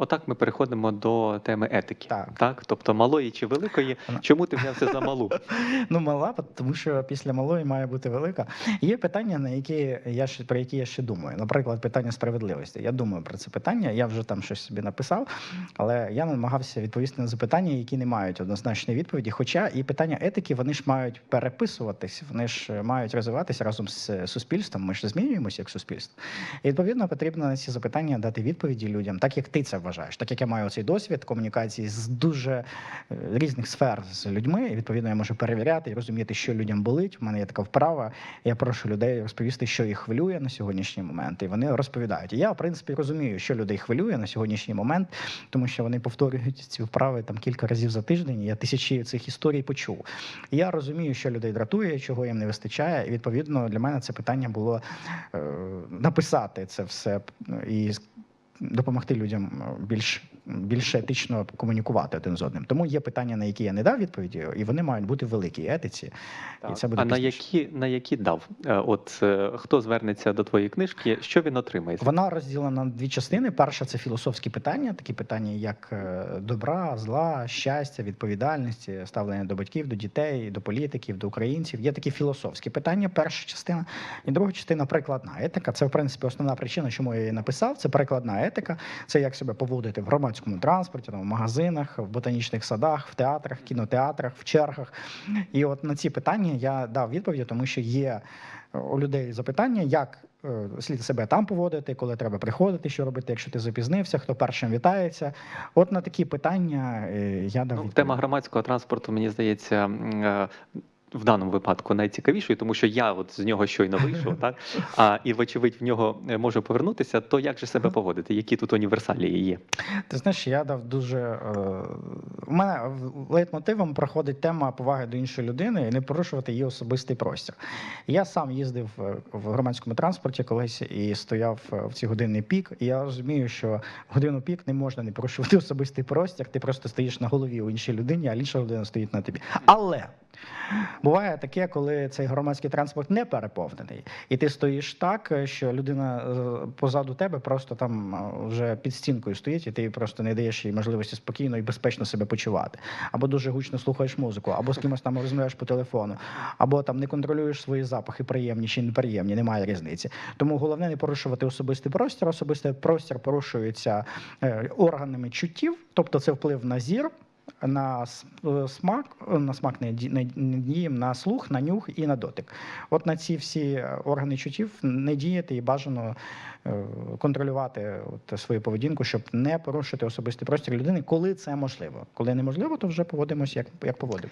Отак ми переходимо до теми етики. Так. Тобто малої чи великої. Чому ти взявся за малу? Ну, мала, тому що після малої має бути велика. Є питання, на які я ще про які я ще думаю. Наприклад, питання справедливості. Я думаю про це питання. Я вже там щось собі написав, але я намагався відповісти на запитання, які не мають однозначної відповіді. Хоча і питання етики вони ж мають переписуватись, вони ж мають розвиватися разом з суспільством. Ми ж змінюємося як суспільство. І відповідно потрібно на ці запитання дати відповіді людям, так як ти це вважаєш, так як я маю цей досвід комунікації з дуже е, різних сфер з людьми. І відповідно я можу перевіряти і розуміти, що людям болить. У мене є така вправа. Я прошу людей розповісти, що їх хвилює на сьогоднішній момент, і вони розповідають. І я, в принципі, розумію, що людей хвилює на сьогоднішній момент, тому що вони повторюють ці вправи там кілька разів за тиждень. і Я тисячі цих історій почув. І я розумію, що людей дратує, чого їм не вистачає. І відповідно для мене це питання було е, написати це все і допомогти людям е, більш. Більш етично комунікувати один з одним. Тому є питання, на які я не дав відповіді, і вони мають бути в великій етиці. І це буде а на які, на які дав? Е, От е, хто звернеться до твоєї книжки, що він отримає? Вона розділена на дві частини. Перша це філософські питання, такі питання, як е, добра, зла, щастя, відповідальності, ставлення до батьків, до дітей, до політиків, до українців. Є такі філософські питання. Перша частина, і друга частина прикладна етика. Це в принципі основна причина, чому я її написав. Це прикладна етика. Це як себе поводити в громадському транспорті, там, в магазинах, в ботанічних садах, в театрах, кінотеатрах, в чергах. І от на ці питання я дав відповіді, тому що є е, у людей запитання, як е, слід себе там поводити, коли треба приходити, що робити, якщо ти запізнився, хто першим вітається. От на такі питання е, я дав Ну, тема громадського транспорту, мені здається, в даному випадку найцікавішою, тому що я от з нього щойно вийшов, так а і вочевидь в нього е, можу повернутися. То як же себе поводити? Які тут універсалії є? Ти знаєш, я дав дуже. Е, у мене лейтмотивом проходить тема поваги до іншої людини і не порушувати її особистий простір. Я сам їздив е, в громадському транспорті колись і стояв е, в ці годинний пік. І я розумію, що в годину пік не можна не порушувати особистий простір. Ти просто стоїш на голові у іншій людині, а інша людина стоїть на тобі. Але. Буває таке, коли цей громадський транспорт не переповнений, і ти стоїш так, що людина е, позаду тебе просто там е, вже під стінкою стоїть, і ти просто не даєш їй можливості спокійно і безпечно себе почувати. Або дуже гучно слухаєш музику, або з кимось там розмовляєш по телефону, або там не контролюєш свої запахи, приємні чи неприємні, немає різниці. Тому головне не порушувати особистий простір. Особистий простір порушується е, органами чуттів, тобто це вплив на зір на е, смак, е, на смак не ді- не не дієм, на слух, на нюх і на дотик. От на ці всі е, органи чуттів не діяти і бажано е, контролювати от свою поведінку, щоб не порушити особистий простір людини, коли це можливо. Коли неможливо, то вже поводимося як, як поводимо.